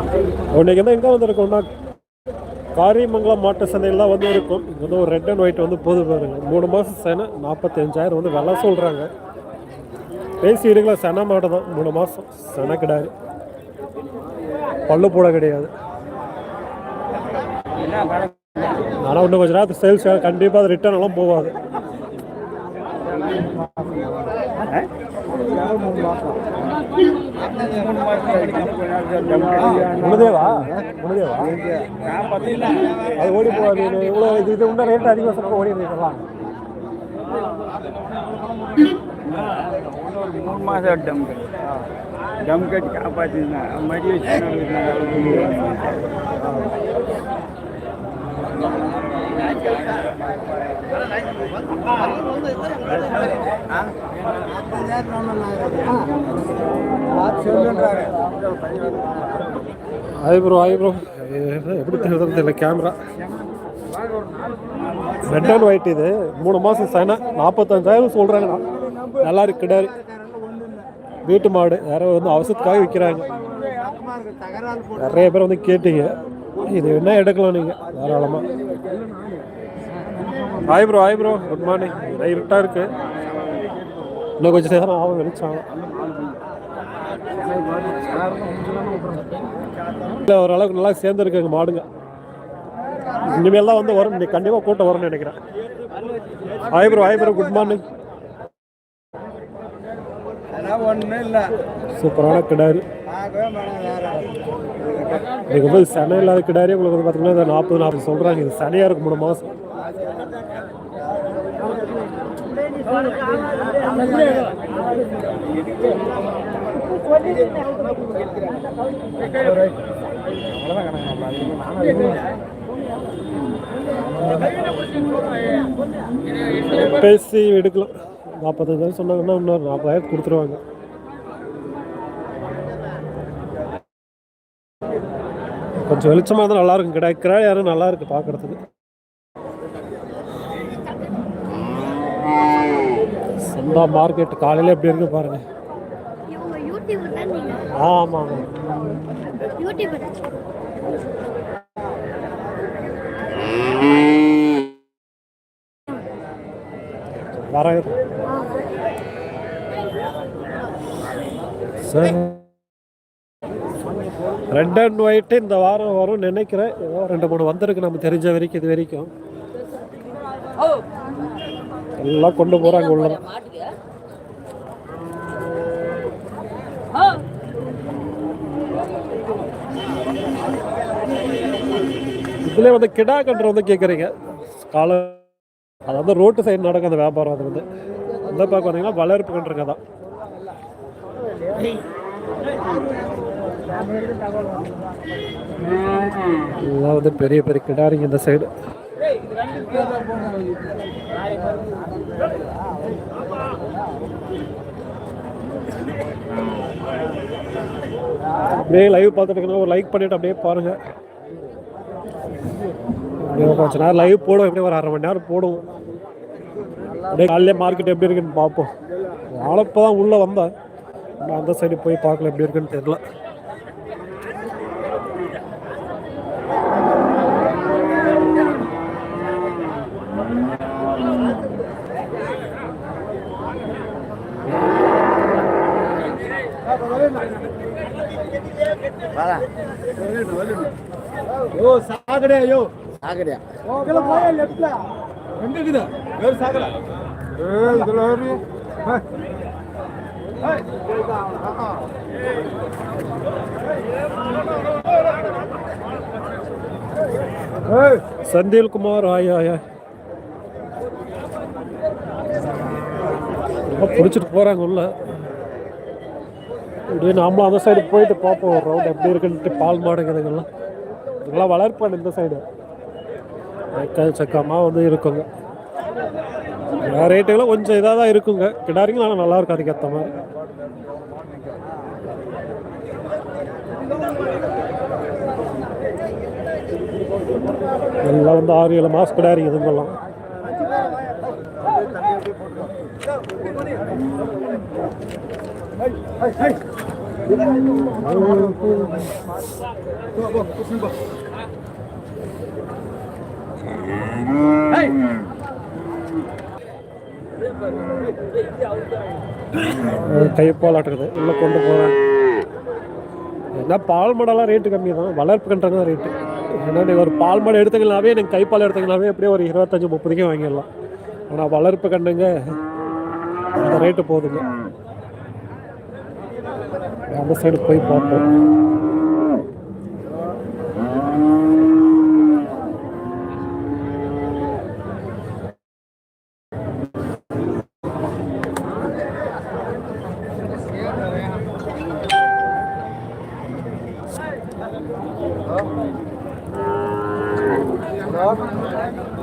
இன்னைக்கு வந்து எங்கே வந்திருக்கோம்னா காரியமங்கலம் மாட்டு சந்தையில் தான் வந்து இருக்கும். வந்து ஒரு ரெட் அண்ட் ஒயிட் வந்து போது பாருங்க. மூணு மாதம் செனை நாற்பத்தஞ்சாயிரம் வந்து விலை சொல்கிறாங்க பேசி இருக்குல்ல சென மாடு தான். மூணு மாதம் சென கிடையாது. பல்லு போட கிடையாது. ஆனால் இன்னும் கொஞ்ச நேரத்துக்கு சேல்ஸ் கண்டிப்பாக அது ரிட்டர்ன் எல்லாம் போகாது. முழுதேவா முழுதேவா அது ஓடி போகாது. இவ்வளோ இது இது உண்டா ரேட் அதிகமாக சொல்ல ஓடி மூணு மாதம் டம் டம் கட் காப்பாற்றிருந்தேன் மறுபடியும் அது ப்ரோ அது ப்ரோ எப்படி தெரியுதுன்னு தெரியல கேமரா ரெட் அண்ட் ஒயிட் இது. மூணு மாதம் சனை நாற்பத்தஞ்சாயிரம் சொல்கிறாங்கண்ணா நல்லா இருக்கு கிடையாது. வீட்டு மாடு. யாரோ வந்து அவசரத்துக்காக விற்கிறாங்க நிறைய பேர் வந்து கேட்டீங்க. இது என்ன எடுக்கலாம் நீங்கள் தாராளமாக hi bro hi bro good morning இருட்டாக இருக்கு இன்னும் கொஞ்சம் நேரம் ஆகும் வெளிச்சாங்க இல்லை ஓரளவுக்கு நல்லா சேர்ந்துருக்குங்க மாடுங்க. இனிமேல் தான் வந்து வரும். இன்னைக்கு கண்டிப்பாக கூட்டம் வரும்னு நினைக்கிறேன். Hi bro hi bro good morning சூப்பரான கிடாரி. இன்னைக்கு வந்து சனை இல்லாத கிடாரி உங்களுக்கு வந்து பார்த்தீங்கன்னா நாற்பது நாற்பது சொல்கிறாங்க இது சனையாக இருக்கு மூணு மாதம் பேசி எடுக்கலாம் நாற்பத்தஞ்சாயிரம் சொன்னாங்கன்னா இன்னொரு நாற்பதாயிரம் கொடுத்துருவாங்க. கொஞ்சம் வெளிச்சமாக இருந்தால் நல்லா இருக்கும். கிடை யாரும் நல்லா இருக்கு பார்க்கறதுக்கு சந்தா மார்க்கெட் காலையில எப்படி இருக்கு பாருங்க. ஆமாம் வர சார். ரெட் அண்ட் ஒயிட்டு இந்த வாரம் வரும் நினைக்கிறேன். ஏதோ ரெண்டு மூணு வந்திருக்கு. நம்ம தெரிஞ்ச வரைக்கும் இது வரைக்கும். எல்லாம் கொண்டு போகிறாங்க உள்ள. இதுலேயே வந்து கிடா கன்று வந்து கேட்குறீங்க கால அதாவது ரோட்டு சைடு நடக்கும் அந்த வியாபாரம் அது வந்து. அந்த பார்க்க வந்தீங்கன்னா வளர்ப்பு கன்றுங்க தான் இதெல்லாம் வந்து பெரிய பெரிய கிடாரிங்க இந்த சைடு அப்படியே லைவ் பார்த்துட்டு ஒரு லைக் பண்ணிட்டு அப்படியே பாருங்க. அப்படியே கொஞ்ச நேரம் லைவ் போடுவோம். எப்படியும் ஒரு அரை மணி நேரம் போடுவோம். அப்படியே காலையிலே மார்க்கெட் எப்படி இருக்குன்னு பார்ப்போம். நான் இப்போ தான் உள்ளே வந்தேன். அந்த சைடு போய் பார்க்கல எப்படி இருக்குன்னு ஓ சாகடையா ஐயோ. சாகடையா. ஓகே போய் லெஃப்ட்ல? எங்க இருக்குது வேற சாகல ஏய் இதுல ஏறி சந்தில் குமார் ஆய் ஆய் பிடிச்சிட்டு போறாங்க உள்ள. இப்படியே நாமளும் அந்த சைடு போயிட்டு பார்ப்போம். ஒரு ரவுண்ட் எப்படி இருக்குன்ட்டு பால் மாடுங்கிறதுங்கெல்லாம். இதெல்லாம் வளர்ப்பான் இந்த சைடு வெக்கால் சக்கமாக வந்து இருக்குங்க. ரேட்டுகளும் கொஞ்சம் இதாக தான் இருக்குங்க. கிடாரிங்க ஆனால் நல்லா இருக்கும் அதுக்கேற்ற மாதிரி. எல்லாம் வந்து ஆறு ஏழு மாதம் கிடாரிங்க இதுங்கெல்லாம். கைப்பாலாட்டுக்குது உள்ளே கொண்டு போகிறேன் என்ன பால் மாடெல்லாம் ரேட்டு கம்மி தான். வளர்ப்பு கன்றாங்க தான் ரேட்டு ஏன்னா நீங்கள் ஒரு பால் மடை எடுத்தீங்கனாவே நீங்கள் கைப்பால் எடுத்தீங்கனாவே அப்படியே ஒரு இருபத்தஞ்சி முப்பதுக்கே வாங்கிடலாம். ஆனால் வளர்ப்பு கண்டுங்க அந்த ரேட்டு போதுங்க. அந்த சைடு போய் பார்ப்போம்.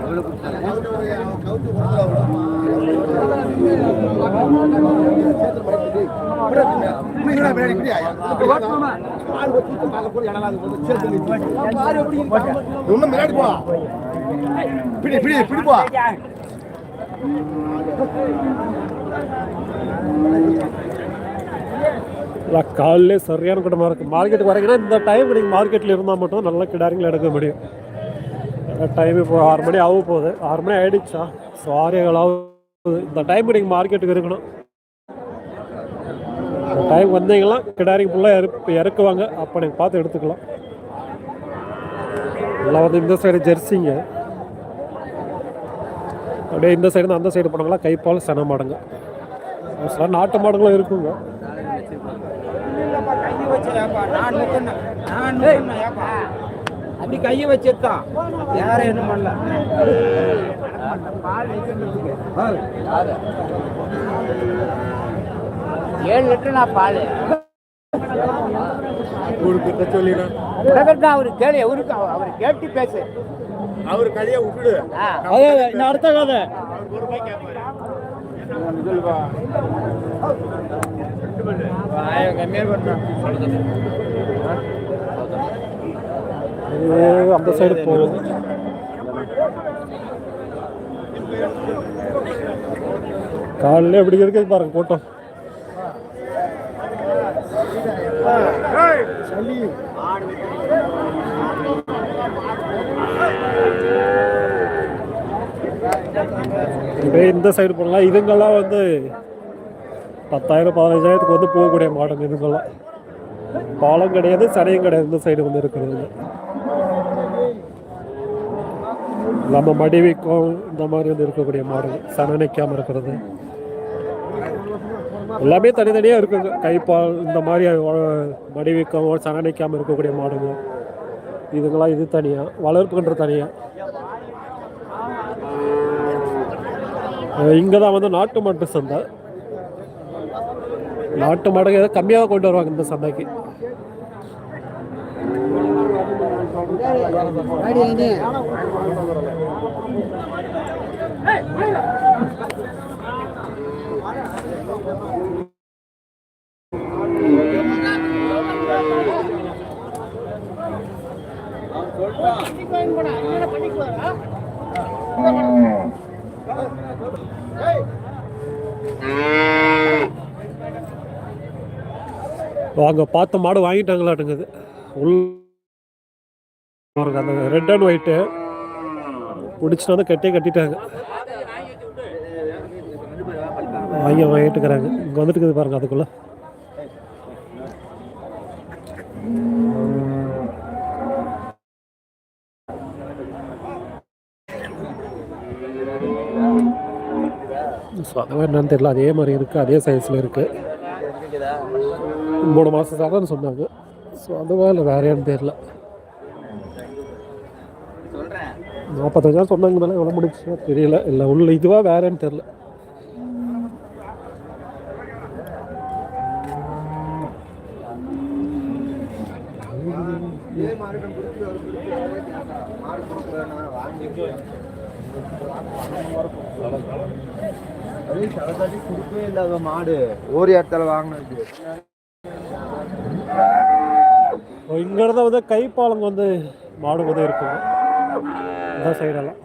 அவளுக்கு இன்னும் முன்னாடி போ. பிடி பிடி பிடி போ. சரியான கூட்டமாக இருக்குது மார்க்கெட்டுக்கு வரீங்கன்னா இந்த டைம் நீங்கள் மார்க்கெட்டில் இருந்தால் மட்டும் நல்ல கிடாரிங்களை எடுக்க முடியும். டைம் இப்போ ஆறு மணி ஆக போகுது. ஆறு மணி ஆகிடுச்சா ஸோ ஆறு ஆகுது இந்த டைம் நீங்கள் மார்க்கெட்டுக்கு இருக்கணும். டைம் வந்தீங்கன்னா கிடாரிங்க ஃபுல்லாக இறப்பு இறக்குவாங்க. அப்போ நீங்கள் பார்த்து எடுத்துக்கலாம். எல்லாம் வந்து இந்த சைடு ஜெர்சிங்க. அப்படியே இந்த சைடு அந்த சைடு போனாங்களா கைப்பால் சென மாடுங்க. ஒரு சில நாட்டு மாடுகளும் இருக்குங்க. அப்படி கையை வச்சிருக்கான் வேற என்ன பண்ணல? பால். ஏழு லிட்டர் நான் பால். ஊருக்கு சொல்லிடுறேன் உடனே அவரு கேளு அவருக்கு அவர் கேட்டு பேசு. அவர் கதையை விட்டுடு. இந்த அடுத்த கதை. அந்த சைடு போகுது. காலையில் எப்படி இருக்குது பாருங்க கூட்டம் இந்த சைடு போடலாம் இதுங்கெல்லாம் வந்து பத்தாயிரம் பதினஞ்சாயிரத்துக்கு வந்து போகக்கூடிய மாடுங்க இதுங்கெல்லாம். பாலம் கிடையாது சடையும் கிடையாது இந்த சைடு வந்து இருக்கிறது நம்ம மடிவிக்கும் இந்த மாதிரி வந்து இருக்கக்கூடிய மாடல். சன நிற்காமல் இருக்கிறது. எல்லாமே தனித்தனியாக இருக்குங்க. கைப்பால் இந்த மாதிரி அஹ், மடி இருக்கக்கூடிய மாடுங்க. இதுங்களாம் இது தனியாக வளர்ப்புன்ற தனியாக இங்கே தான் வந்து நாட்டு மாட்டு சந்தை. நாட்டு மாடுங்க ஏதோ கம்மியாக தான் கொண்டு வருவாங்க இந்த சந்தைக்கு. வாங்க பார்த்த மாடு வாங்கிட்டாங்களாட்டுங்குது. உள்ள பாருங்க, அந்த ரெட் அண்ட் ஒயிட்டு பிடிச்சிட்டு வந்து கட்டியே கட்டிட்டாங்க. வாங்கி வாங்கிட்டுக்கிறாங்க இங்கே வந்துட்டு இருக்குது பாருங்க அதுக்குள்ள. ஸோ அதுவும் என்னன்னு தெரியல. அதே மாதிரி இருக்குது அதே சைஸில் இருக்குது மூணு மாதம் சாதாரண சொன்னாங்க. ஸோ அதுவா இல்லை வேறையான்னு தெரியல. நாற்பத்தஞ்சாயிரம் சொன்னாங்க. தானே எவ்வளோ முடிச்சு தெரியல. இல்லை உள்ள இதுவாக வேறேன்னு தெரில கொடுக்கவே இல்லாத மாடு ஒரு இடத்துல வாங்கினது இங்கிருந்து வந்து கைப்பாலங்க வந்து மாடு வந்து இருக்குங்க இந்த சைடெல்லாம்.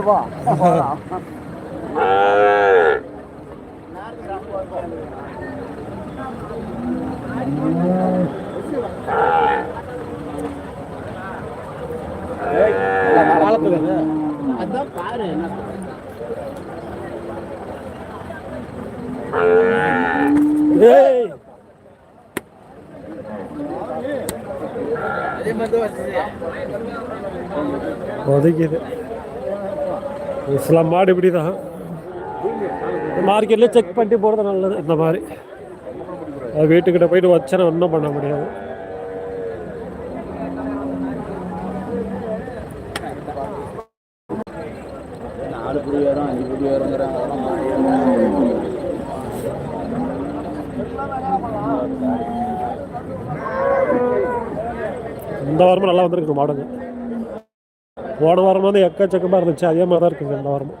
வா. அதான் பாரு என்ன ஏய் ஒதுக்கிது. சில மாடு இப்படி தான் மார்க்கெட்லேயே செக் பண்ணிட்டு போகிறது நல்லது இந்த மாதிரி. அது வீட்டுக்கிட்ட போயிட்டு வச்சனா ஒன்றும் பண்ண முடியாது. நாலு புடி வரும் அஞ்சு புடி வருங்கிறாங்க. அதெல்லாம் மாறி இந்த வாரமும் நல்லா வந்திருக்கு மாடுங்க. போன வாரம் வந்து எக்கச்சக்கமாக இருந்துச்சு. அதே மாதிரி தான் இருக்குங்க இந்த வாரமும்.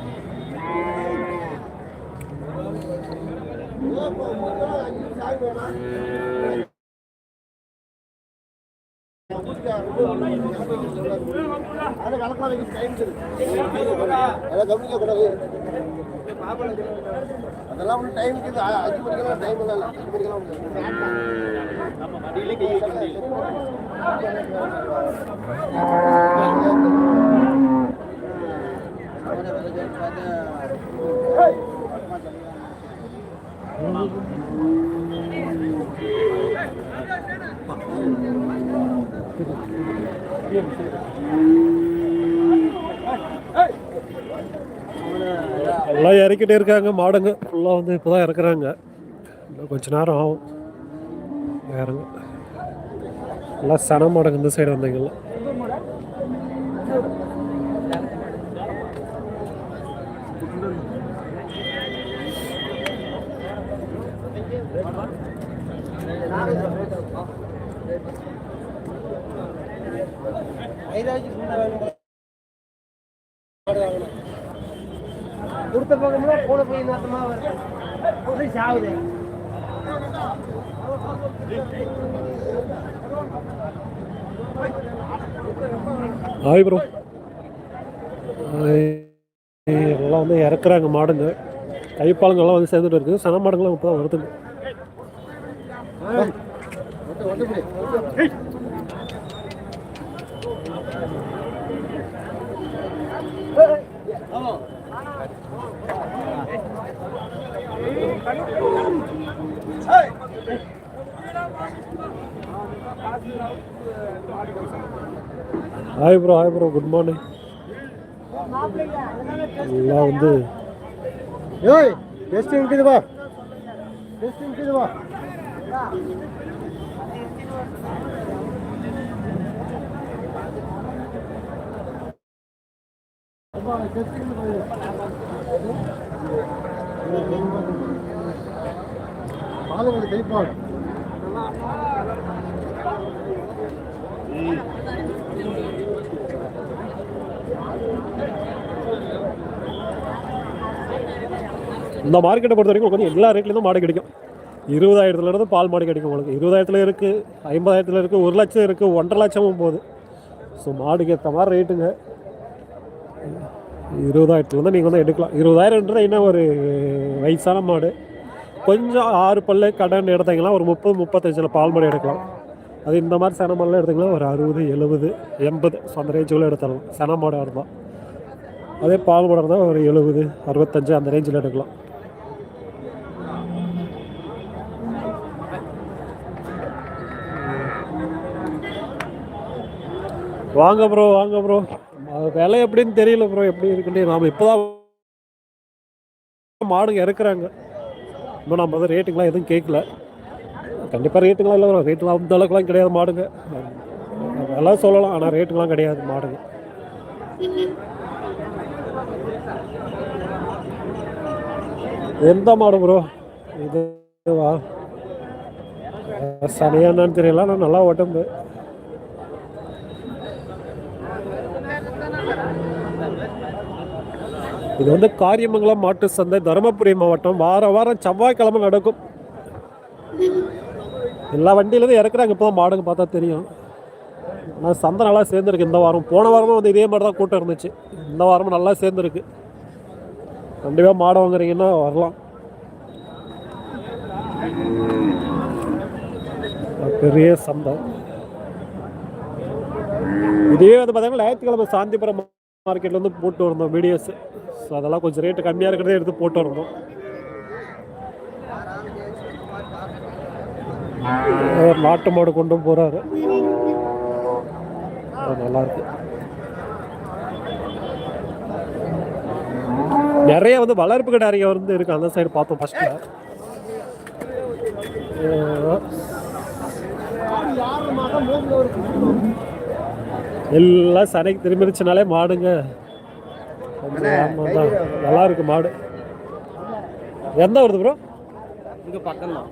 அதெல்லாம் ஒன்றும் டைம் இருக்குது அஞ்சு மணிக்கெல்லாம் டைம் இல்லை அஞ்சு மணிக்கெல்லாம் எல்லாம் இறக்கிட்டே இருக்காங்க மாடுங்க. ஃபுல்லாக வந்து இப்போ தான் இறக்குறாங்க. இன்னும் கொஞ்ச நேரம் ஆகும். இறங்க. எல்லாம் சன மாடுங்க இந்த சைடு வந்தீங்களா கொடுத்த பக்கம்னா கூட போய் நாத்தமா வருது சாவுது பாய் ப்ரோ எல்லாம் வந்து இறக்குறாங்க மாடுங்க. கைப்பாலங்கள்லாம் வந்து சேர்ந்துட்டு இருக்குது. சன மாடுங்கள்லாம் இப்போ தான் வருதுங்க hi bro hi bro good morning எல்லாம் வந்து ஏய் டெஸ்ட் இருக்குது வா. டெஸ்ட் இருக்குது வா. பாலங்களை கைப்பாடு. இந்த மார்க்கெட்டை பொறுத்த வரைக்கும் உங்களுக்கு வந்து எல்லா ரேட்லேயும் மாடு கிடைக்கும். இருபதாயிரத்துலேருந்து பால் மாடு கிடைக்கும் உங்களுக்கு. இருபதாயிரத்துல இருக்குது ஐம்பதாயிரத்தில் இருக்குது ஒரு லட்சம் இருக்குது ஒன்றரை லட்சமும் போகுது. ஸோ மாடுக்கு ஏற்ற மாதிரி ரேட்டுங்க இருபதாயிரத்துலேருந்து நீங்கள் வந்து எடுக்கலாம். இருபதாயிரம்ன்றது என்ன ஒரு வயசான மாடு. கொஞ்சம் ஆறு பல்லு கடன் எடுத்தீங்கன்னா ஒரு முப்பது முப்பத்தஞ்சில் பால் மாடு எடுக்கலாம். அது இந்த மாதிரி சன மாடெலாம் எடுத்தீங்கன்னா ஒரு அறுபது எழுபது எண்பது. ஸோ அந்த ரேஞ்சுக்குள்ளே எடுத்துடலாம். சன மாடாக இருந்தால் அதே பால் மாடாக இருந்தால் ஒரு எழுபது அறுபத்தஞ்சு அந்த ரேஞ்சில் எடுக்கலாம். வாங்க ப்ரோ வாங்க ப்ரோ விலை எப்படின்னு தெரியல ப்ரோ எப்படி இருக்குன்னு. நாம் இப்போ தான் மாடுங்க இறக்குறாங்க. இன்னும் நம்ம தான் ரேட்டுங்களாம் எதுவும் கேட்கல. கண்டிப்பாக ரேட்டுங்களாம் இல்லை ப்ரோ ரேட்டுலாம் அந்த அளவுக்குலாம் கிடையாது மாடுங்க. விலை சொல்லலாம் ஆனால் ரேட்டுங்களாம் கிடையாது மாடுங்க. எந்த மாடு ப்ரோ இதுவா? சனியா என்னன்னு தெரியல ஆனால் நல்லா உடம்பு இது வந்து காரியமங்கலம் மாட்டு சந்தை தருமபுரி மாவட்டம். வார வாரம் செவ்வாய்க்கிழமை நடக்கும். எல்லா வண்டியிலேருந்து இறக்குறாங்க இப்போ தான் மாடுங்க பார்த்தா தெரியும். ஆனால் சந்தை நல்லா சேர்ந்துருக்கு. இந்த வாரம் போன வாரமும் வந்து இதே மாதிரி தான் கூட்டம் இருந்துச்சு. இந்த வாரமும் நல்லா சேர்ந்துருக்கு. கண்டிப்பாக மாடு வாங்குறீங்கன்னா வரலாம். பெரிய சந்தை. இதே வந்து பார்த்தீங்கன்னா ஞாயிற்றுக்கிழமை சாந்திபுரம் மார்க்கெட்டில் வந்து போட்டு வரணும் வீடியோஸ் ஸோ அதெல்லாம் கொஞ்சம் ரேட்டு கம்மியாக இருக்கிறதே எடுத்து போட்டு வரணும். ஒரு நாட்டு மாடு கொண்டு போகிறாரு அது நல்லா நிறைய வந்து வளர்ப்பு கடை நிறைய வந்து இருக்கு. அந்த சைடு பார்த்தோம் ஃபஸ்ட்டில் எல்லாம் சனைக்கு திரும்பிடுச்சுனாலே மாடுங்க. கொஞ்சம் ஆமா தான். நல்லா இருக்கு மாடு. எந்த வருது ப்ரோ இங்க பக்கம் தான்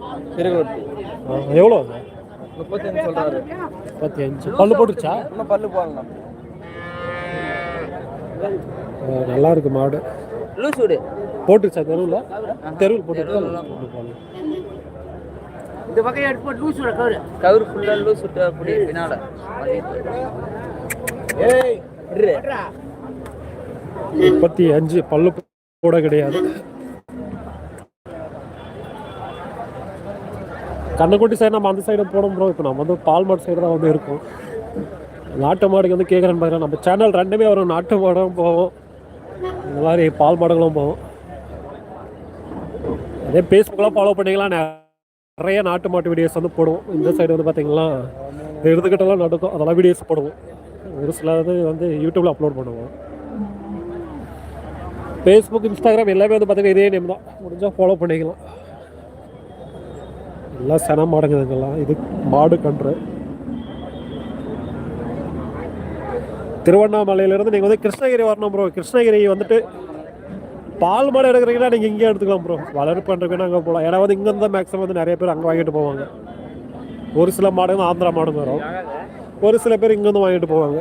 எவ்வளோ? அது முப்பத்தஞ்சு சொல்றாரு. முப்பத்தி அஞ்சு பல்லு போட்டுருச்சா? இன்னும் பல்லு போடலாம் நல்லா இருக்கு மாடு. லூஸ் விடு. போட்டுருச்சா தெருவில்? தெருவில் போட்டுருச்சா இந்த பக்கம் எடுத்து போட்டு லூஸ் விட கவுரு. கவுரு ஃபுல்லா லூஸ் விட்டு அப்படி பின்னால. முப்பத்தி அஞ்சு பல்லு கூட கிடையாது. கண்ணுக்குட்டி சைடு நம்ம அந்த சைடு போனோம் ப்ரோ இப்போ நம்ம வந்து பால் மாடு சைடு தான் வந்து இருக்கும். நாட்டு மாடுக்கு வந்து கேட்குறேன்னு பார்க்குறேன் நம்ம சேனல் ரெண்டுமே வரும். நாட்டு மாடும் போவோம். இந்த மாதிரி பால் மாடுகளும் போவோம். அதே ஃபேஸ்புக்கெலாம் ஃபாலோ பண்ணிக்கலாம் நிறைய நாட்டு மாட்டு வீடியோஸ் வந்து போடுவோம். இந்த சைடு வந்து பார்த்தீங்கன்னா எடுத்துக்கிட்டெல்லாம் நடக்கும். அதெல்லாம் வீடியோஸ் போடுவோம். ஒரு சிலது வந்து யூடியூப்பில் அப்லோட் பண்ணுவோம். ஃபேஸ்புக் இன்ஸ்டாகிராம் எல்லாமே வந்து பார்த்தீங்கன்னா இதே நேம் தான். முடிஞ்சால் ஃபாலோ பண்ணிக்கலாம். எல்லாம் சென மாடுங்குதுங்கெல்லாம் இது மாடு கன்று. திருவண்ணாமலையிலேருந்து நீங்கள் வந்து கிருஷ்ணகிரி வரணும் ப்ரோ கிருஷ்ணகிரி வந்துட்டு பால் மாடு எடுக்கிறீங்கன்னா நீங்கள் இங்கே எடுத்துக்கலாம் ப்ரோ வளர்ப்பு பண்ணுறதுக்குன்னா அங்கே போகலாம் ஏன்னா வந்து இங்கே மேக்ஸிமம் வந்து நிறைய பேர் அங்கே வாங்கிட்டு போவாங்க. ஒரு சில மாடுங்க ஆந்திரா மாடுங்க வரும். ஒரு சில பேர் இங்கேருந்து வாங்கிட்டு போவாங்க.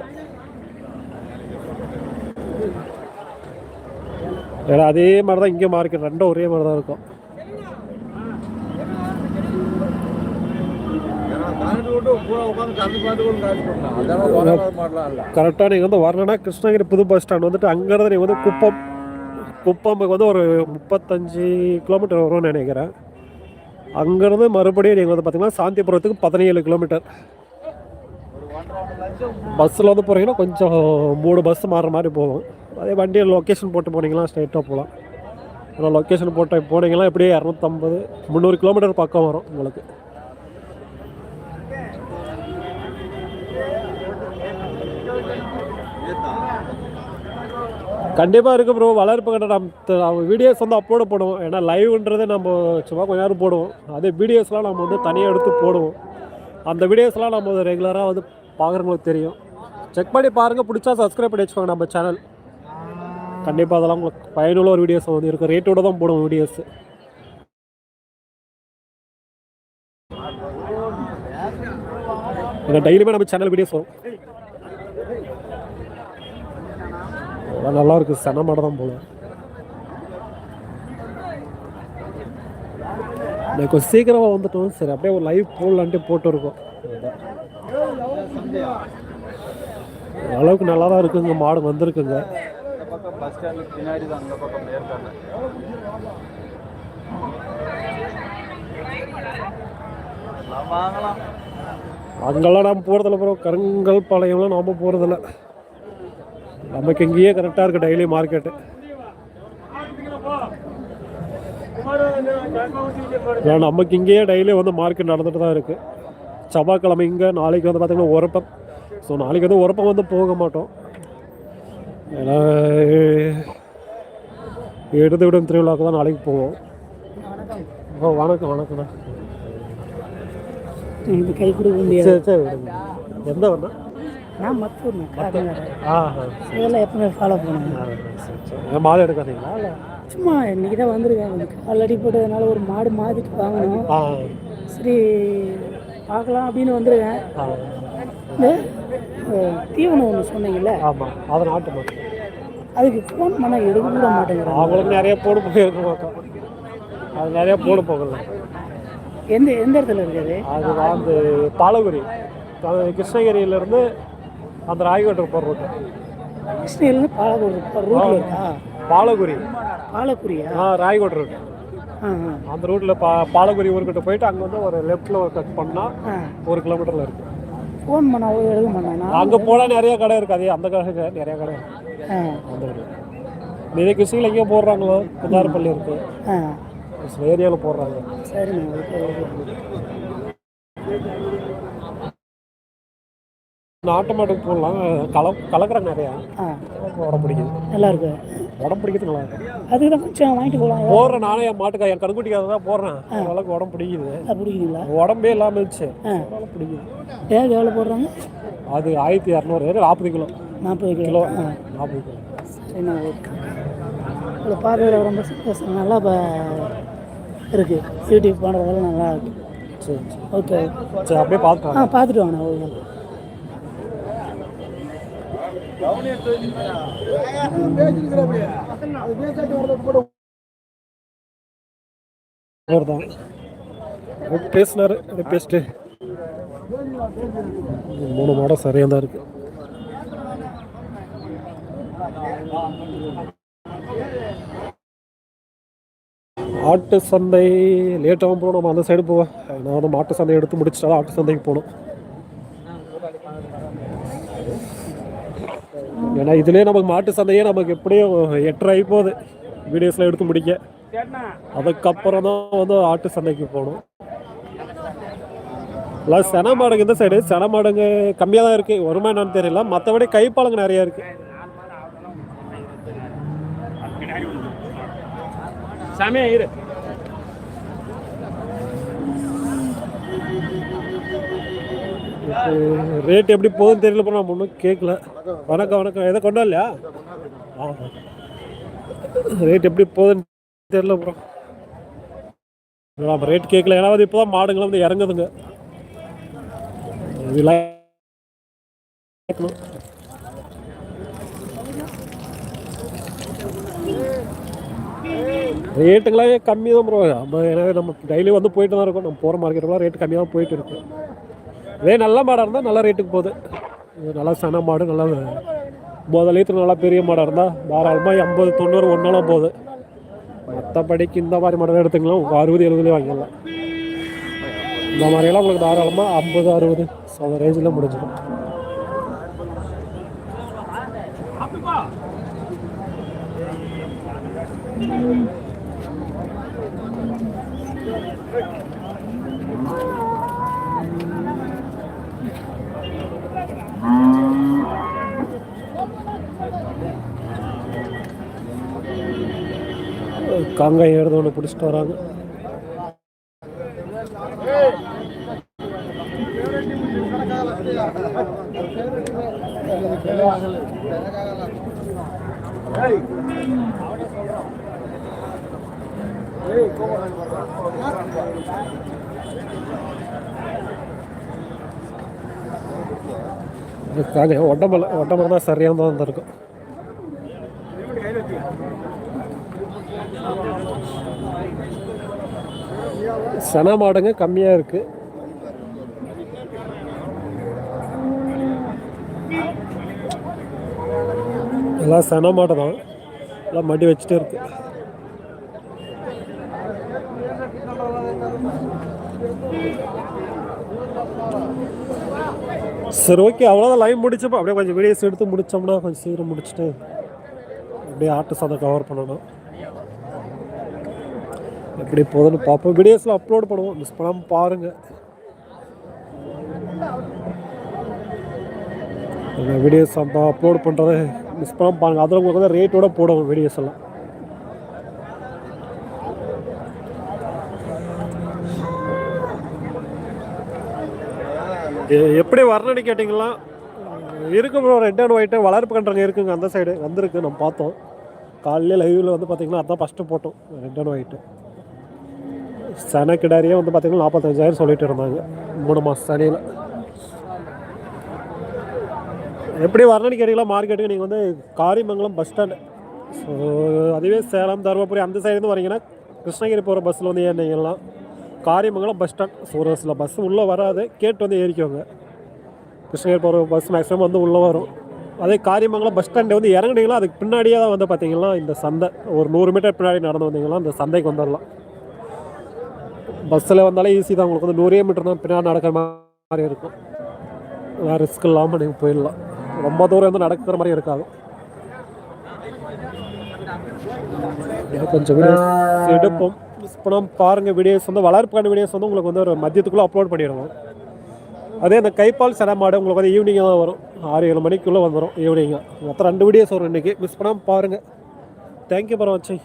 ஏன்னா அதே மாதிரி தான் இங்கே மார்க்கெட் ரெண்டும் ஒரே மாதிரி தான் இருக்கும் கரெக்டாக நீங்கள் வந்து வரணும்னா கிருஷ்ணகிரி புது பஸ் ஸ்டாண்ட் வந்துட்டு அங்கேருந்து நீங்கள் வந்து குப்பம் குப்பம்புக்கு வந்து ஒரு முப்பத்தஞ்சு கிலோமீட்டர் வரும்னு நினைக்கிறேன். அங்கேருந்து மறுபடியும் நீங்கள் வந்து பார்த்தீங்கன்னா சாந்திபுரத்துக்கு பதினேழு கிலோமீட்டர் பஸ்ஸில் வந்து போகிறீங்கன்னா கொஞ்சம் மூணு பஸ் மாறுற மாதிரி போகும். அதே வண்டியில் லொக்கேஷன் போட்டு போனீங்கன்னா ஸ்ட்ரைட்டாக போகலாம். ஆனால் லொக்கேஷன் போட்டு போனீங்கன்னா எப்படியே இரநூத்தம்பது முந்நூறு கிலோமீட்டர் பக்கம் வரும் உங்களுக்கு. கண்டிப்பாக இருக்குது ப்ரோ வளர்ப்பு கண்ட நம்ம வீடியோஸ் வந்து அப்லோடு பண்ணுவோம் ஏன்னா லைவ்ன்றது நம்ம சும்மா கொஞ்ச நேரம் போடுவோம். அதே வீடியோஸ்லாம் நம்ம வந்து தனியாக எடுத்து போடுவோம். அந்த வீடியோஸ்லாம் நம்ம ரெகுலராக வந்து பார்க்குறவங்களுக்கு தெரியும். செக் பண்ணி பாருங்கள் பிடிச்சா சப்ஸ்கிரைப் பண்ணி வச்சுக்கோங்க நம்ம சேனல் கண்டிப்பாக அதெல்லாம் உங்களுக்கு பயனுள்ள ஒரு வீடியோஸ் வந்து இருக்கும் ரேட்டோட தான் போடுவோம் வீடியோஸ் ஏன்னா டெய்லியுமே நம்ம சேனல் வீடியோஸ் வரும். நல்லா இருக்கு. சென மாட தான் போல கொஞ்சம் சீக்கிரமாக வந்துட்டோம். சரி அப்படியே ஒரு லைவ் போடலான்ட்டு போட்டு இருக்கோம். அளவுக்கு நல்லா தான் இருக்குங்க. மாடு வந்திருக்குங்க. அங்கெல்லாம் நாம் போகிறதில்ல ப்ரோ கருங்கல் பாளையம்லாம் நாம் போகிறதில்ல நமக்கு இங்கேயே கரெக்டாக இருக்குது டெய்லி மார்க்கெட்டு ஏன்னா நமக்கு இங்கேயே டெய்லி வந்து மார்க்கெட் நடந்துட்டு தான் இருக்குது செவ்வாய்க்கிழமை இங்கே நாளைக்கு வந்து பார்த்திங்கன்னா உரப்பம் ஸோ நாளைக்கு வந்து உரப்பம் வந்து போக மாட்டோம். ஏன்னா எடுத்து விடும் திருவிழாவுக்கு தான் நாளைக்கு போவோம். ஓ வணக்கம் வணக்கம்ண்ணா. இது கை கொடுக்க சரி சரி விடுங்க. எந்த வரணும் நான் மத்தூர் ஆ இதெல்லாம் எப்பவுமே ஃபாலோ ஏன் மாடு எடுக்காதீங்களா சும்மா இன்னைக்கு தான் வந்திருக்கேன் போட்டதுனால ஒரு மாடு மாத்திட்டு வாங்கணும். சரி பார்க்கலாம் அப்படின்னு அஹ், தீவனம் ஒன்று சொன்னீங்கல்ல? ஆமாம் அதை நாட்டு மாடு அதுக்கு ஃபோன் பண்ணால் எடுக்க கூட மாட்டேங்கிறாங்க. அவங்களுக்கு நிறைய போடு போயிருக்கு மக்கா அது நிறைய போடு போகல எந்த எந்த இடத்துல இருக்குது? அது வந்து பாலகுடி. க- கிருஷ்ணகிரியிலேருந்து அந்த ராயகோட்டர் போகிற ரூட்டு. கிருஷ்ணகிரிலேருந்து பாலக்கோடு ரூட்டில் இருக்கா? பாலகுடி. பாலக்குடியா ஆ ராயகோட்டர் ரூட் ஆ ஆ அந்த ரூட்டில் பா பாலகுடி ஊர்கிட்ட போயிட்டு அங்கே வந்து ஒரு லெஃப்ட்டில் ஒரு கட் பண்ணால் ஒரு கிலோமீட்டரில் இருக்குது ஃபோன் பண்ண எடுக்க மாட்டானா அங்கே போனால் நிறைய கடை இருக்குது. அதே அந்த கடை நிறைய கடை இருக்கு. அந்த கடை மீதி கிருஷ்ணியில் எங்கேயோ போடுறாங்களோ? குந்தாரப்பள்ளி சில ஏரியாவில் போடுறாங்க. சரிண்ணா நாட்டு மாட்டுக்கு போடலாம். கல கலக்குறாங்க நிறையா. ஆ. உடம்பு பிடிக்குது. நல்லா இருக்கு உடம்பு பிடிக்கிறது நல்லா இருக்கு. அதுக்கு தான் கொஞ்சம் வாங்கிட்டு போகலாம். போடுறேன் நானே என் மாட்டுக்கா என் கண்குட்டிக்காக தான் போடுறேன். ஓரளவுக்கு உடம்பு பிடிக்குது. அது பிடிக்குதுங்களா உடம்பே இல்லாமல் இருந்துச்சு. ஆ. பிடிக்குது. டேக் எவ்வளோ போடுறாங்க? அது ஆயிரத்தி இரநூறு நாற்பது கிலோ. நாற்பது கிலோ. ஆ. நாற்பது கிலோ. சரிண்ணா ஓகே பார்வையில் ரொம்ப சந்தோஷம். நல்லா இப்போ இருக்குது யூடியூப் பண்ணுறதெல்லாம் நல்லா இருக்கு. சரி ஓகே. சரி அப்படியே ஆ பார்த்துக்கலாம் பார்த்துட்டு வாங்கண்ணா ஓகே. தான் பேசினாரு பேசிட்டு. மூணு மாடம் சரியாக தான் இருக்கு. ஆட்டு சந்தை லேட்டாகவும் போகணும். நம்ம அந்த சைடு போவேன் நான் வந்து மாட்டு சந்தை எடுத்து முடிச்சிட்டாலும் ஆட்டு சந்தைக்கு போகணும். ஏன்னா இதுலேயே நமக்கு மாட்டு சந்தையே நமக்கு எப்படியும் எட்டரை ஆகி போகுது. வீடியோஸில் எடுத்து முடிக்க. அதுக்கப்புறம் தான் வந்து ஆட்டு சந்தைக்கு போகணும். இல்லை சென மாடுங்க இந்த சைடு சென மாடுங்க கம்மியாக தான் இருக்குது வருமா என்னன்னு தெரியல. மற்றபடி கைப்பாலங்க நிறையா இருக்குது சாமியா இரு. ரேட் எப்படி போகுதுன்னு தெரியல ப்ரோ ஒன்றும் கேட்கல வணக்கம் வணக்கம். எதை கொண்டா இல்லையா ரேட் எப்படி போகுதுன்னு தெரியல ப்ரோ நம்ம ரேட் கேட்கல ஏன்னா வந்து இப்போ தான் மாடுங்களாம் வந்து இறங்குதுங்க. இதெல்லாம் கேட்கணும். கம்மி தான் ப்ரோ நம்ம எனவே நம்ம டெய்லி வந்து போயிட்டு தான் இருக்கோம். நம்ம போகிற மார்க்கெட்டுலாம் ரேட்டு கம்மியாக தான் போயிட்டு இருக்கு. இதே நல்ல மாடாக இருந்தால் நல்ல ரேட்டுக்கு போகுது. நல்ல நல்லா சன மாடு நல்லா முதலீத்துல நல்லா பெரிய மாடாக இருந்தால் தாராளமாக எண்பது தொண்ணூறு ஒன்றாலும் போகுது. மற்றபடிக்கு இந்த மாதிரி மாடலாம் எடுத்துக்கலாம். உங்கள் அறுபது எழுபதுலேயே வாங்கிடலாம். இந்த மாதிரியெல்லாம் உங்களுக்கு தாராளமாக ஐம்பது அறுபது அந்த ரேஞ்சில் முடிஞ்சிடும். காங்காய் எடுத்து ஒன்று பிடிச்சிட்டு வராங்க. காங்க உடம்புல உடம்புல தான் சரியாக தான் இருக்கும் சன மாடுங்க கம்மியாக இருக்குது எல்லாம் சன மாடு தான். எல்லாம் மடி வச்சுட்டே இருக்கு. சரி ஓகே அவ்வளோதான் லைவ் முடிச்சப்போ அப்படியே கொஞ்சம் வீடியோஸ் எடுத்து முடித்தோம்னா கொஞ்சம் சீக்கிரம் முடிச்சுட்டு அப்படியே ஆட்டு சாதம் கவர் பண்ணணும். எப்படி போதுன்னு பார்ப்போம். வீடியோஸில் அப்லோட் பண்ணுவோம். மிஸ் பண்ணாமல் பாருங்கள் வீடியோஸ் அப்லோட் பண்ணுறத மிஸ் பண்ணாமல் பாருங்கள் அதில் உங்களுக்கு வந்து ரேட்டோட போடுவோம் வீடியோஸ் எல்லாம். எ- எப்படி வரணும்னு கேட்டிங்களா? இருக்கு ப்ரோ ரெட் அண்ட் ஒயிட்டு வளர்ப்பு கன்றங்க இருக்குங்க. அந்த சைடு வந்திருக்கு. நம்ம பார்த்தோம். காலையில் லைவில் வந்து பார்த்திங்கன்னா அதான் ஃபஸ்ட்டு போட்டோம். ரெட் அண்ட் ஒயிட்டு சன கிடாரியே வந்து பார்த்தீங்கன்னா நாற்பத்தஞ்சாயிரம் சொல்லிட்டு இருந்தாங்க. மூணு மாதம் சனியில். எப்படி வரணும்னு கேட்டிங்களா மார்க்கெட்டுக்கு நீங்கள் வந்து காரிமங்கலம் பஸ் ஸ்டாண்டு ஸோ அதுவே சேலம் தருமபுரி அந்த சைடுலேருந்து வரீங்கன்னா கிருஷ்ணகிரி போகிற பஸ்ஸில் வந்து ஏறினீங்கன்னா காரிமங்கலம் பஸ் ஸ்டாண்ட் ஸோ ஒரு சில பஸ் உள்ளே வராது. கேட்டு வந்து ஏறிக்கோங்க. கிருஷ்ணகிரி போகிற பஸ் மேக்ஸிமம் வந்து உள்ளே வரும். அதே காரியமங்கலம் பஸ் ஸ்டாண்டு வந்து இறங்குனீங்களா அதுக்கு பின்னாடியே தான் வந்து பார்த்தீங்கன்னா இந்த சந்தை. ஒரு நூறு மீட்டர் பின்னாடி நடந்து வந்தீங்கன்னா இந்த சந்தைக்கு வந்துடலாம் பஸ்ஸில் வந்தாலே ஈஸி தான். உங்களுக்கு வந்து நூறே மீட்டர் தான் பின்னாடி நடக்கிற மாதிரி இருக்கும். வேறு ரிஸ்க் இல்லாமல் நீங்கள் போயிடலாம். ரொம்ப தூரம் வந்து நடக்கிற மாதிரி இருக்காது. கொஞ்சம் வீடியோஸ் எடுப்போம். மிஸ் பண்ணாமல் பாருங்கள் வீடியோஸ் வந்து வளர்ப்புக்கான வீடியோஸ் வந்து உங்களுக்கு வந்து ஒரு மதியத்துக்குள்ளே அப்லோட் பண்ணிடுவோம். அதே அந்த கைப்பால் சில மாடு உங்களுக்கு வந்து ஈவினிங்காக தான் வரும். ஆறு ஏழு மணிக்குள்ளே வந்துடும் ஈவினிங்காக மொத்தம் ரெண்டு வீடியோஸ் வரும் இன்றைக்கி மிஸ் பண்ணாமல் பாருங்கள் தேங்க்யூ ஃபார் வாட்சிங்